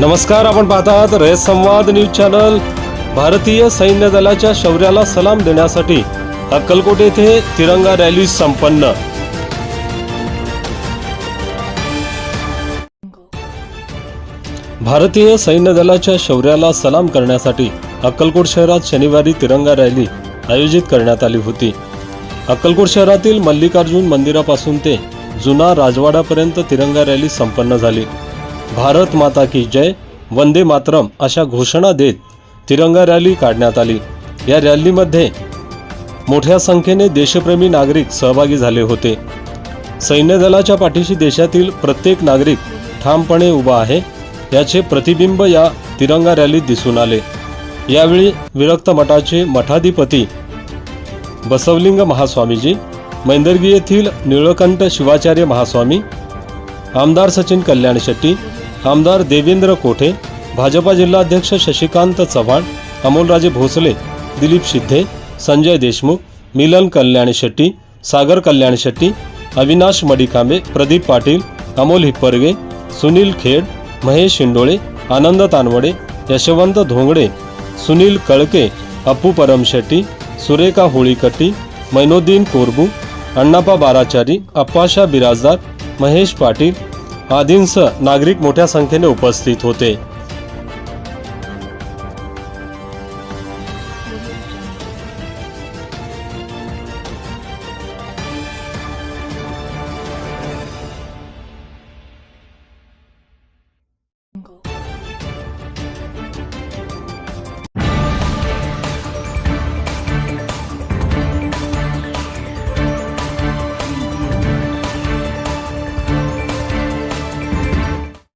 नमस्कार आपण पाहत आहात रयत संवाद न्यूज चॅनल. भारतीय सैन्य दलाच्या शौर्याला सलाम देण्यासाठी अक्कलकोट येथे तिरंगा रॅली संपन्न. भारतीय सैन्य दलाच्या शौर्याला सलाम करण्यासाठी अक्कलकोट शहरात शनिवारी तिरंगा रॅली आयोजित करण्यात आली होती. अक्कलकोट शहरातील मल्लिकार्जुन मंदिरापासून ते जुना राजवाडापर्यंत तिरंगा रॅली संपन्न झाली. भारत माता की जय वंदे मातरम अशा घोषणा देत तिरंगा रॅली काढण्यात आली. या रॅलीमध्ये मोठ्या संख्येने देशप्रेमी नागरिक सहभागी झाले होते. सैन्य दलाच्या पाठीशी देशातील प्रत्येक नागरिक ठामपणे उभा आहे याचे प्रतिबिंब या तिरंगा रॅलीत दिसून आले. यावेळी विरक्त मठाचे मठाधिपती बसवलिंग महास्वामीजी मैंदर्गी येथील निळकंठ शिवाचार्य महास्वामी आमदार सचिन कल्याण शेट्टी आमदार देवेंद्र कोठे भाजपा जिल्हाध्यक्ष शशिकांत चव्हाण अमोलराजे भोसले दिलीप शिद्धे संजय देशमुख मिलन कल्याण शेट्टी सागर कल्याण शेट्टी अविनाश मडिकांबे प्रदीप पाटील अमोल हिप्परगे सुनील खेड महेश शिंडोळे आनंद तानवडे यशवंत धोंगडे सुनील कळके अप्पू परमशेट्टी सुरेखा होळीकट्टी मैनोद्दीन कोरबू अण्णापा बाराचारी अप्पाशा बिराजदार महेश पाटील आदींस नागरिक मोठ्या संख्येने उपस्थित होते.